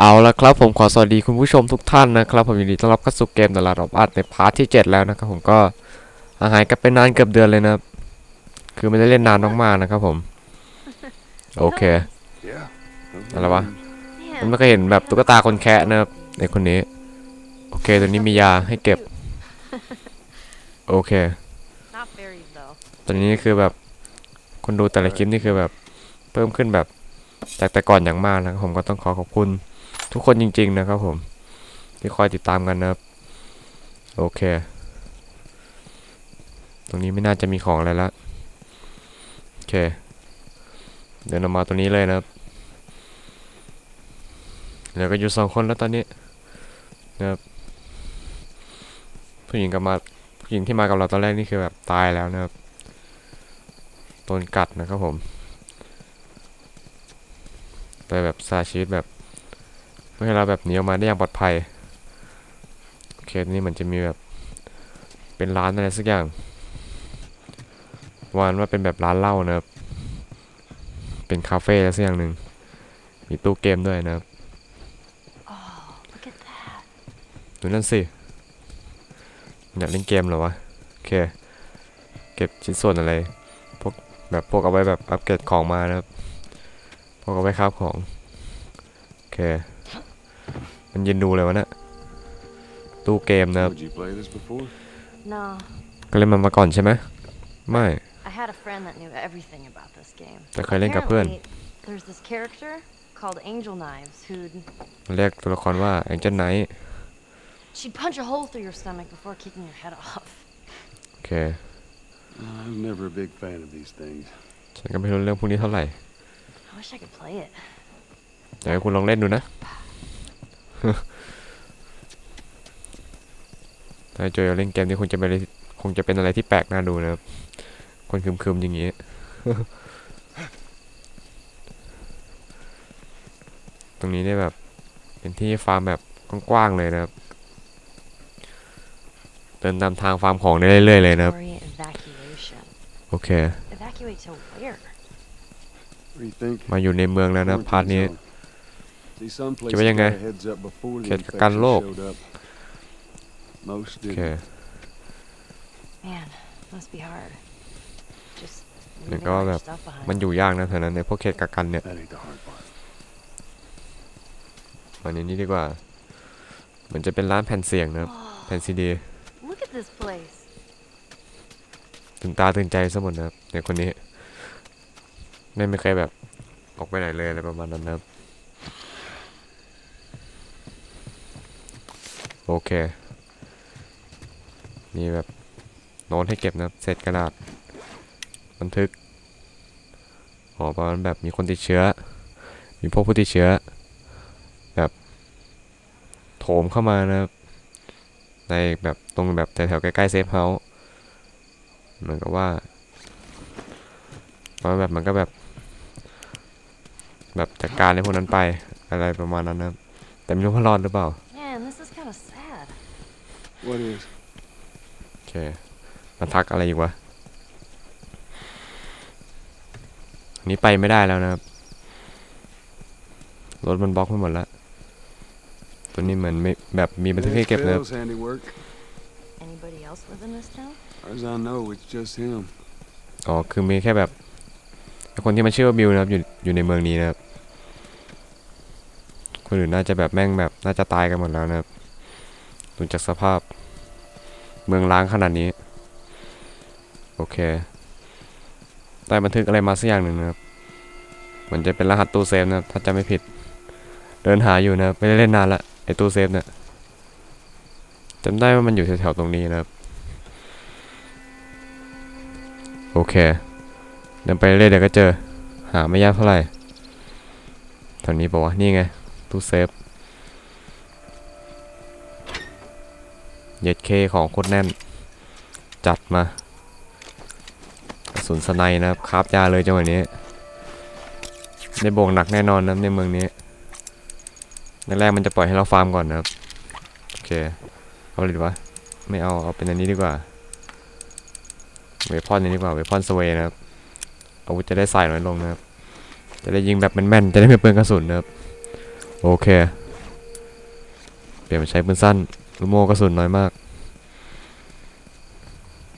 เอาละครับผมขอสวัสดีคุณผู้ชมทุกท่านนะครับ ผมยินดีต้อนรับเข้าสู่เกม The Last of Us ในพาร์ทที่ 7 แล้วนะครับผมก็หายกันไปนานเกือบเดือนเลยนะคือไม่ได้เล่นนานมากๆนะครับผมโอเคอะไรวะผมไม่เคยเห็นแบบตุ๊กตาคนแคะนะครับในคนนี้ โอเคตัวนี้มียาให้เก็บ โอเคตอนนี้คือแบบคนดูแต่ละคลิปนี่คือแบบเพิ่มขึ้นแบบจากแต่ก่อนอย่างมากนะครับผมก็ต้องขอขอบคุณ ทุกคนจริง ๆ นะครับผม ที่คอยติดตามกันนะครับ โอเค ตรงนี้ไม่น่าจะมีของอะไรละโอเค เดินออกมาตรงนี้เลยนะครับเหลือก็อยู่สองคนแล้วตอนนี้นะครับผู้หญิงกับมาผู้หญิงที่มากับเราตอนแรกนี่คือแบบตายแล้วนะครับโดนกัดนะครับผมไปแบบซาชีวิตแบบ เมื่อให้เราแบบหนีออกมาได้อย่างปลอดภัยโอเคนี่มันจะมีแบบเป็นร้านอะไรสักอย่างวานว่าเป็นแบบร้านเหล้านะครับ เป็นคาเฟ่อะไรสักอย่างหนึ่ง มีตู้เกมด้วยนะครับ Oh, look at that. ดูนั่นสิอยากเล่นเกมเหรอวะ โอเค เก็บชิ้นส่วนอะไร พวกแบบพวกเอาไว้แบบอัปเกรดของมานะครับ พวกเอาไว้คราบของ โอเค มันยืนดูเลยวะเนะี่ยตู้เกมนะครับ Would you play this before? No, ก็เล่นมันมาก่อนใช่ไหมไม่ I had a friend that knew everything about this game. แต่เคยเล่นกับเพื่อน Apparently, there's this character called Angel Knives who'd มันเรียกตัวละครว่าแองเจิลไนท์ she'd punch a hole through your stomach before kicking your head off. โอเค Uh, I'm never a big fan of these things. ฉันก็ไม่รู้เรื่องพวกนี้เท่าไหร่ I wish I could play it. อยากให้คุณลองเล่นดูนะ ถ้าเจอเล่นเกมนี้คงจะเป็นอะไรคงจะเป็นอะไรที่แปลกน่าดูนะครับ คนคึมๆอย่างนี้ตรงนี้ได้แบบ เป็นที่ฟาร์มแบบกว้างๆเลยนะครับ เดินตามทางฟาร์มของได้เรื่อยๆเลยนะครับ Story evacuation. โอเค Evacuate to where? What do you think? มาอยู่ในเมืองแล้วนะพาร์ท Quarantine นี้ zone. See, some places จะว่ายังไง got a heads up before the เขตกักกัน infection โรค showed up. Most โอเค didn't. Man, must be hard. Just แล้ว leaving ก็ all แบ your บ stuff behind. มันอยู่ยากนะแถวนั้นในพวกเขตกักกันเนี่ย That ain't the hard part. มาในนี้ดีกว่า เหมือนจะเป็นร้านแผ่นเสียงนะครับ แผ่นซีดี Look at this place. ตื่นตาตื่นใจซะหมดนะครับในคนนี้ไม่ไม่เคยแบบออกไปไหนเลยอะไรประมาณนั้นนะครับ โอเคมีแบบโน้ตให้เก็บนะเศษกระดาษ บันทึกอ๋อประมาณแบบมีคนติดเชื้อ มีพวกผู้ติดเชื้อ แบบโถมเข้ามานะในแบบตรงแบบแถวๆใกล้ๆเซฟเฮาส์เหมือนกับว่าเพราะแบบมันก็แบบ แบบจัดการในพวกนั้นไปอะไรประมาณนั้นนะแต่ไม่รู้ว่ารอดหรือเปล่า Man, this is kind of sad. What is? โอเค มันทักอะไรอีกวะอันนี้ไปไม่ได้แล้วนะครับ รถมันบล็อกไปหมดแล้ว ตัวนี้เหมือนไม่แบบมีบันทึกให้ It's เก็บนะครับ Phil's handiwork. Anybody else live in this town? As far as I know, it's just him. อ๋อ คือมีแค่แบบคนที่มันชื่อว่าบิวนะครับ อยู่อยู่ในเมืองนี้นะครับ คนอื่นน่าจะแบบแม่งแบบน่าจะตายกันหมดแล้วนะครับ ดูจากสภาพ เมืองล้างขนาดนี้ โอเคได้บันทึกอะไรมาสักอย่างหนึ่งนะครับเหมือนจะเป็นรหัสตู้เซฟนะถ้าจำไม่ผิด เดินหาอยู่นะไม่ได้เล่นนานละไอตู้เซฟเนี่ยจำได้ว่ามันอยู่แถวๆตรงนี้นะครับ โอเคเดินไปเรื่อยเดี๋ยวก็เจอ หาไม่ยากเท่าไหร่แถวนี้บอกว่านี่ไงตู้เซฟ เย็ดเคของโคตรแน่น จัดมากระสุนสไนนะครับคราบยาเลยจังหวะนี้ได้โบกหนักแน่นอนนะในเมืองนี้แรกๆมันจะปล่อยให้เราฟาร์มก่อนนะครับ โอเค เอาเลยดีวะ ไม่เอา เอาเป็นอันนี้ดีกว่า เวพอนนี้ดีกว่า เวพอนสเวนะครับ อาวุธจะได้ใส่น้อยลงนะครับ จะได้ยิงแบบแม่นๆ จะได้ไม่เปลืองกระสุนนะครับ โอเค เปลี่ยนมาใช้ปืนสั้น ลูโมกระสุนน้อยมาก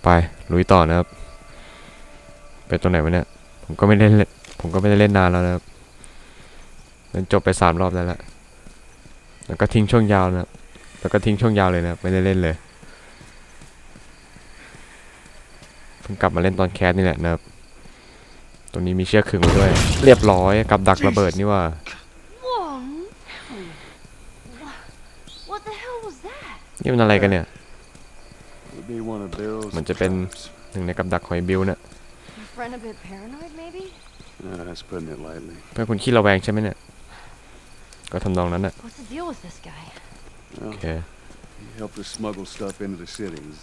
ไปลุยต่อนะครับ ไปตรงไหนวะเนี่ย ผมก็ไม่ได้เล่นผมก็ไม่ได้เล่นนานแล้วนะครับเล่นจบไปสามรอบแล้วละแล้วก็ทิ้งช่วงยาวนะแล้วก็ทิ้งช่วงยาวเลยนะไม่ได้เล่นเลย เพิ่งกลับมาเล่นตอนแคสนี่แหละนะครับ ตรงนี้มีเชือกขึงไว้ด้วย เรียบร้อยกับดักระเบิดนี่ว่า Whoa! no. What the hell was that? นี่มันอะไรกันเนี่ย Would be one of Bill's เหมือนจะเป็น traps. หนึ่งในกับดักหอยบิวเนี่ย Your friend a bit paranoid, maybe? Uh, that's putting it lightly. เพื่อนคุณขี้ระแวงใช่ไหมเนี่ย ก็ทำนองนั้นน่ะ What's the deal with this guy? โอ Well, เค he helped us smuggle stuff into the cities.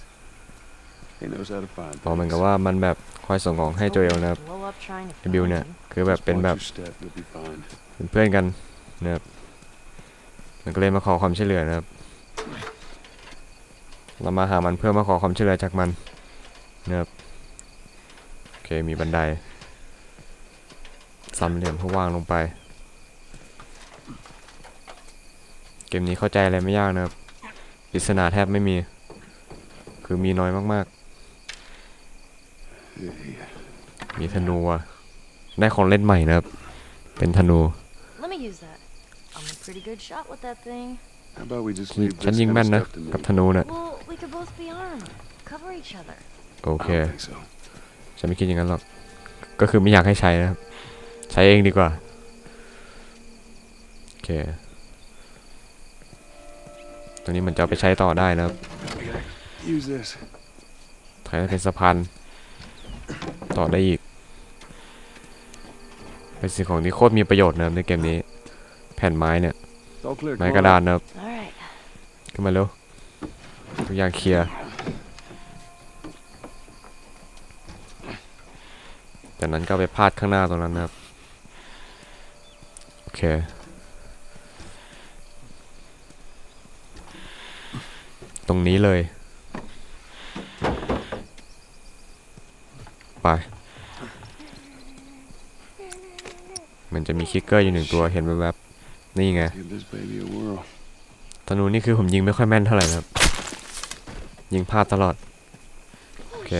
He knows how to find บอกเหมือน things. กับว่ามันแบบคอยส่งของให้โจเอลนะครับ Blow up trying to ไอ้บิว find เนี่ย him. คือแบบ Just เป็น watch แบบ your step, you'll be fine. เป็นเพื่อนกันนะครับมันก็เลยมาขอความช่วยเหลือนะครับ เรามาหามันเพื่อมาขอความช่วยเหลือจากมันนะครับโอเคมีบันไดสามเหลี่ยมเพื่อวางลงไป เกมนี้เข้าใจอะไรไม่ยากนะครับปริศนาแทบไม่มี คือมีน้อยมากๆ มีธนูอะได้ของเล่นใหม่นะครับ เป็นธนู Let me use that. I'm a pretty good shot with that thing. How about we just ฉัน leave ฉัน this ยิง kind แม่ of นนะ stuff to me? กับธนูน่ะ Well, we could both be armed. Cover each other. โอ I เค don't think so. ฉันไม่คิดอย่างนั้นหรอก ก็คือไม่อยากให้ใช้นะครับ ใช้เองดีกว่า โอเค ตัวนี้มันจะเอาไปใช้ต่อได้นะครับ Use this. ใช้เป็นสะพานต่อได้อีก เป็นสิ่งของที่โคตรมีประโยชน์นะครับในเกมนี้ แผ่นไม้เนี่ย It's all clear. ไม้ come กระ on ดา up. นนะครับ All right. ขึ้นมาเร็วทุกอย่างเคลียร์จากนั้นก็ไปพาดข้างหน้าตรงนั้นนะครับ โอเคตรงนี้เลย ไป มันจะมีคิกเกอร์อยู่หนึ่งตัวเห็นแวบๆ นี่ไง Give this baby a whirl. ธนูนี่คือผมยิงไม่ค่อยแม่นเท่าไหร่นะครับ ยิงพลาดตลอด โอเค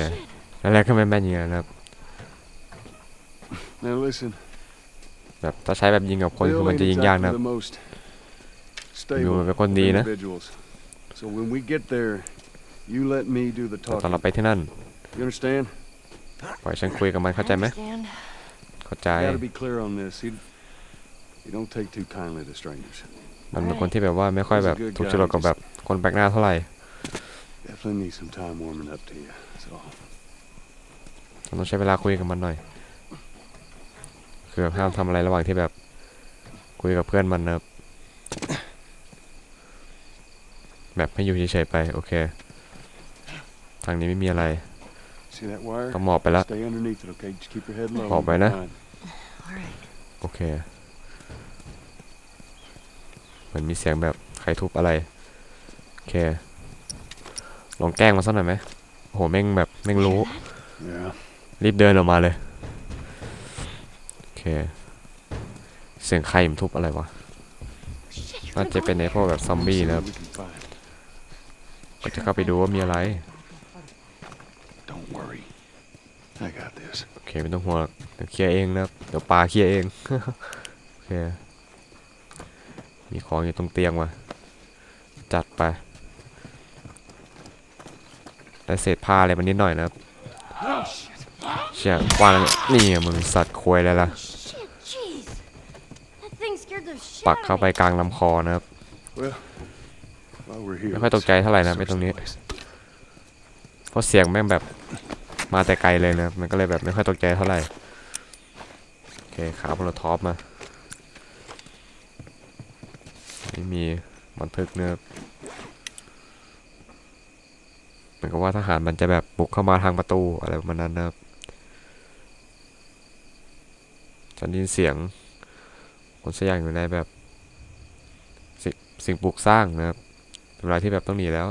แรกๆก็ไม่แม่นอยิงนั้นนะครับ Now listen. แบบถ้าใช้แบบยิงกับคนคือ Bill มันจะ ain't ยิงยากนะค exactly รับ the most บิว stable มันเป็นคน of ดีนะ individuals. So when we get there, you let me do the แต่ตอนเรา talking. ไปที่นั่น You understand? ปล่อยฉันคุยกับมันเข้าใจไหม understand. เข้าใจ มันเป็นคนที่แบบว่าไม่ค่อยแบบถูกจรดกับแบบคนแปลกหน้าเท่าไหร่ Definitely need some time warming up to you. That's all. เราต้องใช้เวลาคุยกับมันหน่อยคือแบบห้ามทำอะไรระหว่างที่แบบคุยกับเพื่อนมันนะครับแบบให้อยู่เฉยๆไปโอเค ทางนี้ไม่มีอะไร See that wire? ต้องหมอบไปแล้ว Stay underneath it, okay? Just keep your head low. Hop you'll be bij, hè? fine. All right. โอเคเห มือนมีเสียงแบบใครทุบอะไร โอเค ลองแกล้งมาสักหน่อยไหมโอ้โหแม่งแบบแม่งรู้ Yeah. รีบเดินออกมาเลย โอเค เสียงใครมันทุบอะไรวะ Shit, you're น่า gonna จะ go เป็น in ใน there. พวกแบบซอม We'll บี้ see นะครับ what we can find. ก็จะเข้าไปดูว่ามีอะไร Don't worry. I got this. โอเคไม่ต้องห่วงหรอกเดี๋ยวเคลียร์เองนะครับ เดี๋ยวปลาเคลียร์เอง โอเค มีของอยู่ตรงเตียงว่ะจัดไปได้เศษผ้าอะไรมานิดหน่อยนะครับเชี่ยกว้างนี่มึงสัตว์ควยอะไรล่ะ ปักเข้าไปกลางลำคอนะครับ ไม่ค่อยตกใจเท่าไหร่นะไม่ตรงนี้ เพราะเสียงแม่งแบบมาแต่ไกลเลยนะ มันก็เลยแบบไม่ค่อยตกใจเท่าไหร่ โอเคขาบนรถท็อปมา ไม่มีบันทึกเนื้อะเหมือนกับว่าทหารมันจะแบบบุกเข้ามาทางประตูอะไรประมาณนั้นนะครับฉันได้ยินเสียงคนสักอย่างอยู่ในแบบสิสิ่งปลูกสร้างนะครับเป็นเวลาที่แบบต้องหนีแล้ว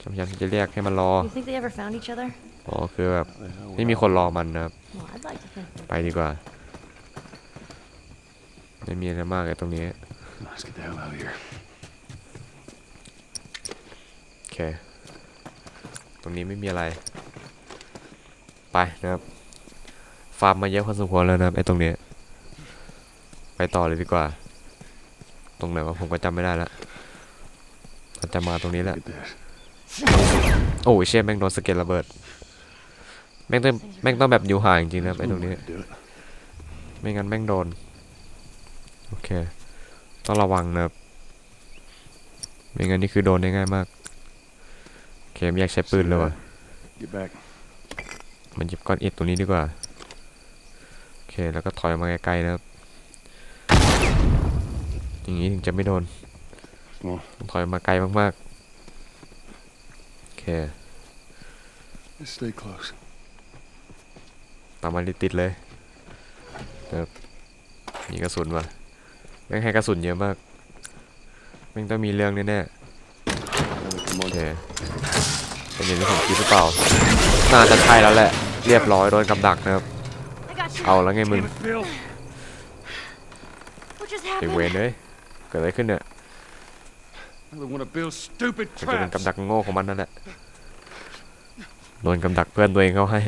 ฉันพยายามที่จะเรียกให้มันรอ You think they ever found each other? อ๋อคือแบบ How the hell ไม่ would มี I คนรอ know? มันนะครับ Well, I'd like to think that ไปดีกว่า ไม่มีอะไรมากเลยตรงนี้ Let's get the hell out of here. เคตรงนี้ไม่มีอะไร ไปนะครับ ฟาร์มมาเยอะพอสมควรแล้วนะครับไอ้ตรงเนี้ยไปต่อเลยดีกว่า ตรงไหนวะผมก็จำไม่ได้ละเราจะมาตรงนี้แหละ Look at this. โอ้ยเชี่ยแม่งโดนสะเก็ตระเบิด แม่งต้องแม่งต้องแบบอยู่ห่างจริงๆนะครับไอ้ตรงนี้ Do it. ไม่งั้นแม่งโดน โอเค ต้องระวังนะครับไม่งั้นนี่คือโดนได้ง่ายมากโอเคไม่อยากใช้ปืนเลยว่ะ Get back. มันหยิบก้อนอิฐตรงนี้ดีกว่าโอเคแล้วก็ถอยมาไกลๆนะครับ อย่างนี้ถึงจะไม่โดน Come on. ต้องถอยมาไกลมากๆโอเค Just stay close. ตามมาติดๆเลยนะครับมีกระสุนว่ะ แม่งให้กระสุนเยอะมากแม่งต้องมีเรื่องแน่ๆ Come โอ on. เคเป็นอย่างที่ผมคิดหรือเปล่า น่าจะใช่แล้วแหละ เรียบร้อยโดนกับดักนะครับ I got you. เอาแล้วไงมึง Bill. What just ไอ happened? เวนเอ้ยเกิดอะไรขึ้นเนี่ย Another one of Bill's stupid มันจะเป็น traps. กับดักโง่ของมันนั่นแหละ โดนกับดักเพื่อนตัวเองเข้าให้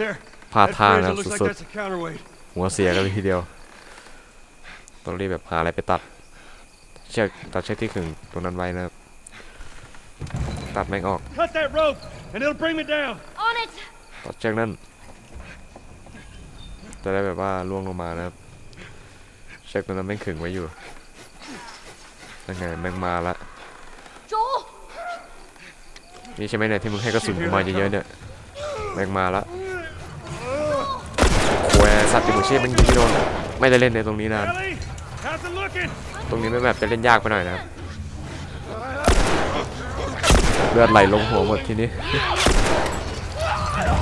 There. พลาด That ท่า bridge นะ that looks like สุด that's a counterweight. ๆหัวเสียกันเลยทีเดียว ต้องรีบแบบหาอะไรไปตัด เชือกตัดเชือกที่ขึงตรงนั้นไว้นะครับ ตัดแม่งออก Cut that rope, and it'll bring me down. On it. ตัดเชือกนั่น จะได้แบบว่าล่วงลงมานะครับ เชือกตัวนั้นแม่งขึงไว้อยู่ยังไงแม่งมาละ Joel. นี่ใช่ไหมเนี่ยที่มึงให้กระสุนกูมาเยอะๆเนี่ย แม่งมาละโอ้ยสัตว์ติดหัวเชี่ยมันยิงไม่โดน ไม่ได้เล่นในตรงนี้นาน Ellie, how's it looking? ตรงนี้ไม่แบบจะเล่นยากไปหน่อยนะครับเลือดไหลลงหัวหมดทีนี้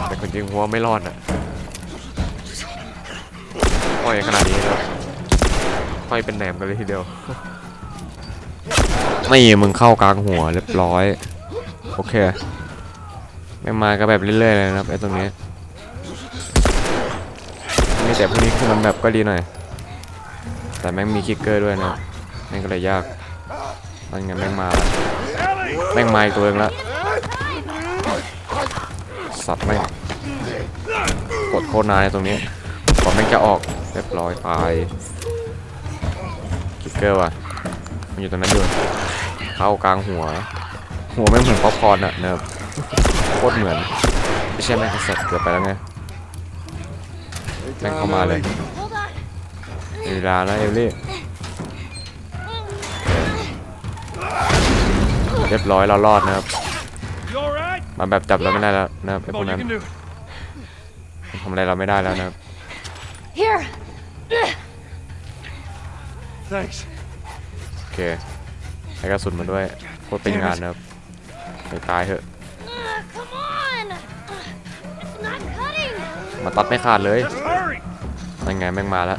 แต่คนจริงหัวไม่รอดอะห้อยขนาดนี้แล้วห้อยเป็นแหนมกันเลยทีเดียวนี่มึงเข้ากลางหัวเรียบร้อย โอเค ไม่มาก็แบบเรื่อยๆเลยนะครับไอ้ตรงนี้ มีแต่พวกนี้คือมันแบบก็ดีหน่อย แต่แม่งมีคิกเกอร์ด้วยนะแม่งก็เลยยากนั่นไงแม่งมาแล้วแม่งมาอีกตัวเองล้วสัตว์แม่งกดโคตรนานตรงนี้ก่อนแม่งจะออกเรียบร้อยตายคิกเกอร์ว่ะมันอยู่ตรงนั้นอยู่เข้ากลางหัว หัวแม่งเหมือนป๊อปคอร์นอะเนิบโคตรเหมือนไม่ใช่แม่งกระสับเกือบไปแล้วไงแม่งเข้ามาเลย เวลาแล้วเอลลี่เรียบร้อยเรารอดนะครับ You all right? มาแบบจับเราไม่ได้แล้วนะครับไอ้ Come พว on, ก you นั้น can do it. ทำอะไรเราไม่ได้แล้วนะครับ Here. Thanks. โอเคให้กระสุนมาด้วยโคตรเป็นงานนะครับไปตายเถอะ Uh, come on. It's not cutting. มาตัดไม่ขาดเลย Just hurry. นั่นไงแม่งมาแล้ว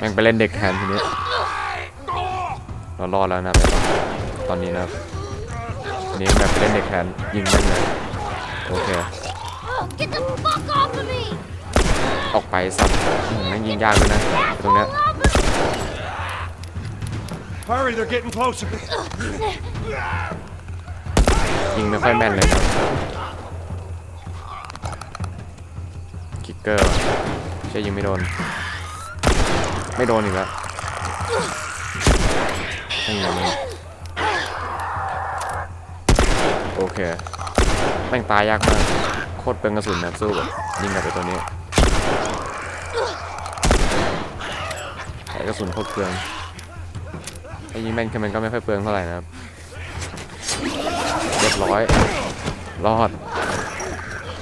แม่ง bitch. ไปเล่นเด็กแทนทีนี้ เรารอดแล้วนะครับตอนนี้นะครับอันนี้แบบไปเล่นเด็กแทนยิงแม่งเลยโอเค Oh, get the fuck off of me. ออกไปสัตว์อืมแม่งยิงยากเลยนะไอ้ตรงเนี้ย Off of me. Hurry, they're getting closer. ยิงไม่ค่อยแม่นเลยครับคิกเกอร์ใช่ยิงไม่โดน ไม่โดนอีกแล้วไม่ไงมึงโอเคแม่งตายยากมากโคตรเป็นกระสุนนะสู้แบบยิงกับไอ้ตัวนี้ใช้กระสุนโคตรเปลืองไอ้ยิงแม่นคือมันก็ไม่ค่อยเปลืองเท่าไหร่นะครับเรียบร้อยรอด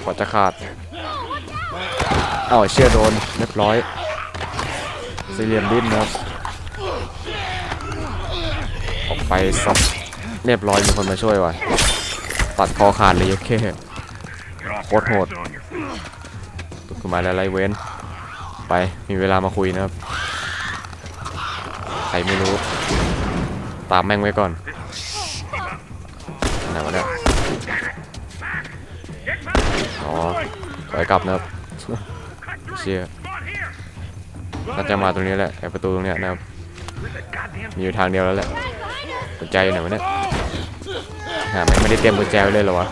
กว่าจะขาดเอ้าเชื่อโดนเรียบร้อย สี่เหลี่ยมดิ้นนะครับออกไปซับเรียบร้อยมีคนมาช่วยว่ะตัดคอขาดเลยโอเคโคตรโหดตุกขึ้นมาแล้วไล่เว้น ไปมีเวลามาคุยนะครับ ใครไม่รู้ ตามแม่งไว้ก่อนไหนวะเนี่ยอ๋อถอยกลับนะครับเชี่ย น่าจะมาตรงนี้แหละไอประตูตรงเนี้ยนะครับมีอยู่ทางเดียวแล้วแหละกุญแจอยู่ไหนวะเนี่ยหาแม่ไม่ได้เตรียมกุญแจไว้เลยเหรอวะ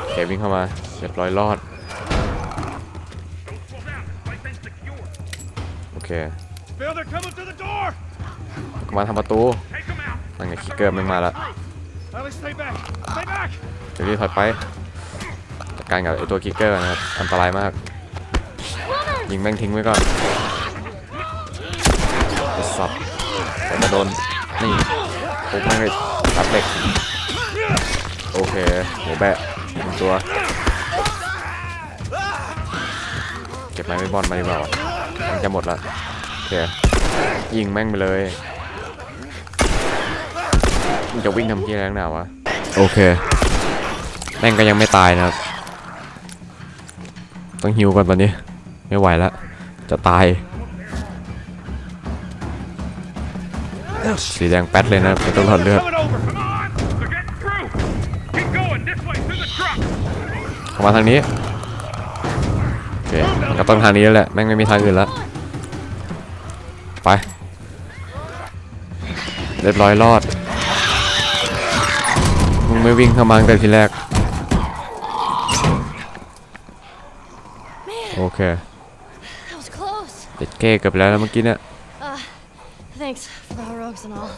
โอเควิ่งเข้ามาเรียบร้อยรอดโอเคมาทำประตูนั่นไงคิกเกอร์ม่งมาแล้วเดี๋ยวรีบถอยไปจัดการกับไอตัวคิกเกอร์นะครับอันตรายมากยิงแม่งทิ้งไว้ก่อน สัตว์แต่มาโดนนี่ปุ๊บแม่งเลยตัดเหล็ก โอเคหัวแบะหนึ่งตัว เก็บไม้ไม่บอลมาดีกว่าวะมันจะหมดละโอเคยิงแม่งไปเลยมึงจะวิ่งทำที่แรงหนาวะ โอเค แม่งก็ยังไม่ตายนะครับ ต้องฮิวก่อนตอนนี้ ไม่ไหวแล้วจะตาย สีแดงแป๊ดเลยนะเป็นตัวหลอดเลือด Coming over! Come on! They're getting through! Keep going! This way, through the truck! เข้ามาทางนี้โอเคก็ต้องทางนี้แล้วแหละแม่งไม่มีทางอื่นแล้วไปเรียบร้อยรอดมึงไม่วิ่งเข้ามาตั้งแต่ทีแรกโอเค That was close. เด็ดเก้เกือบแล้วนะเมื่อกี้เนี่ย Uh, thanks for the heroics and all.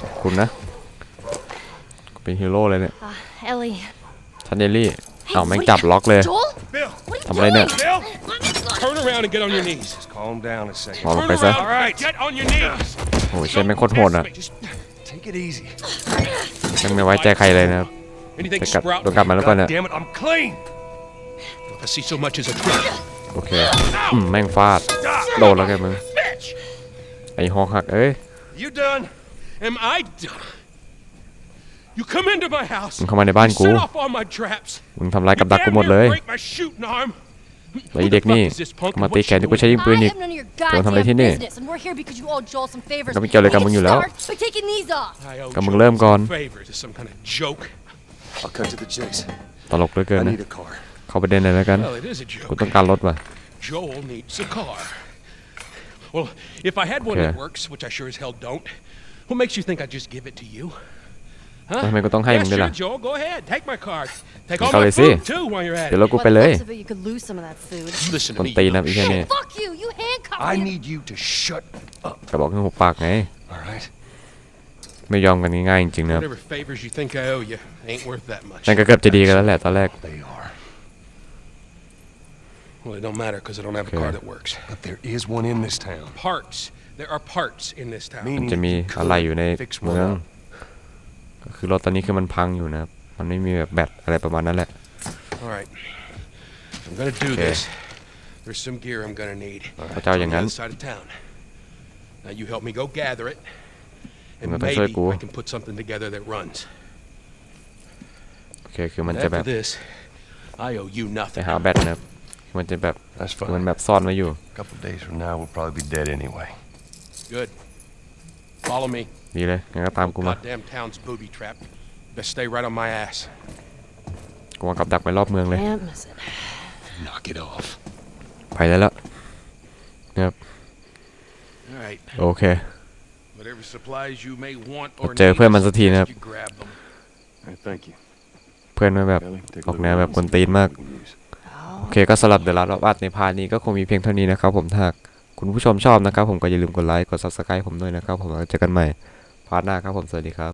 ขอบคุณนะ เป็นฮีโร่เลยเนี่ย Uh, Ellie. ทันเดลลี่ Hey, เอาแม่ง what จับล็อกเลย Joel? Bill! What are you ทำอะไรเนี่ย doing? Bill! Let me go. Turn around and get on your knees. Calm down a second. มองลง Turn ไปซะ around! All right! Get on your knees! โอ้ยเช่นแม่งโคตรโหดอะ Just Take it easy. แม่งไม่ไว้ใจใครเลยนะครับ anything จะกลับ sprout. โดนกลับมาแล้วก่อน God เนี่ย damn it, I'm clean. If I see so much as a trick. โอเค อืม แม่งฟาด โดนแล้วแกมึง Bitch! ไอ้หอกหัก เอ้ย You done? Am I done? You come into my house. มึงเข้ามาในบ้าน You กู set off all my traps. มึงทำร้ายกับ You ดักกู damn หมดเลย near break my shooting arm. แล้วไอ้เด็กนี่ Who the fuck is this punk and มาตี what's แขน she ที่กูใช้ยิงปืน I อีก have none of your เดี๋ยวทำอะไรที่ goddamn นี่ business, and we're here because you owe Joel some favors. ก็ไม่เกี่ยวอะไรกับมึงอยู่แล้ว We can start by taking these off. I owe ก็มึง Joel เริ่มก่อน some favors. Is some kind of joke? I'll cut to the chase. ตลกเหลือเกิน I นะ need a car. เข้าประเด็นเลยแล้วกัน Well, it is a กู joke. ต้องการรถว่ะ Joel needs a car. Well, if I had one Okay. that works, which I sure as hell don't, what makes you think I'd just give it to you? Huh? ทำไมกูต้องให้ Yeah, มึงด้วย sure, ล่ะ Joel. Go ahead. Take my car. Take มึง all เข้า my เลยสิ food too while you're at เดี๋ยว it. รถกู By ไป the เลย looks of it, you could lose some of that food. Listen to คน me. ตี you นะ little อีแค่ shit. นี้ Fuck you! You handcuffed I me. need you to shut up. ก็บอกให้หุบปากไง All right? ไม่ยอมกันง่ายๆจริงๆนะครับ Whatever favors you think I owe you ain't worth that much. นั่นก็เกือบจะดีกันแล้วแหละตอนแรก They are. Well, it don't matter because I don't have a Okay. car that works. But there is one in this town. Parts. There are parts in this town. มัน Meaning จะมี you อะไรอยู่ใน could fix เมื one อง up. ก็คือรถตอนนี้คือมันพังอยู่นะครับ มันไม่มีแบบแบตอะไรประมาณนั้นแหละ All right. I'm gonna do Okay. this. There's some gear I'm gonna need. พระเจ้า on อย่าง the นั้น other side of town. Now you help me go gather it, and มึงต้องช่วย maybe กู I can put something together that runs. โอเคคือมัน And จะแบบ after this, I owe you ไป nothing. หาแบตนะครับคือ มันจะแบบ That's คือมัน fine. แบบซ่อนไว้อยู่ A couple days from now, we'll probably be dead anyway. Good. Follow me. ดีเลยงั้นก็ตามกูมา Goddamn town's booby trap. Best stay right on my ass. กูวางกับดักไว้รอบเมืองเลย Can't miss it. Knock it off. ไปได้แล้ว All right. โอเค Whatever supplies you may want มา or เจอ need, เพื่อนมันสักทีนะครับ you grab them. Hey, thank you. เพื่อนมันแบบ Ellie, take a ออก look แนว around แบบ and กวน see ตีน what มาก we can use. โอเคก็สำหรับเดอะลัสออฟอัดในพาร์ทนี้ก็คงมีเพียงเท่านี้นะครับผมถ้าคุณผู้ชมชอบนะครับผมก็อย่าลืมกดไลค์กด subscribe ผมด้วยนะครับผมแล้วเจอกันใหม่พาร์ทหน้าครับผมสวัสดีครับ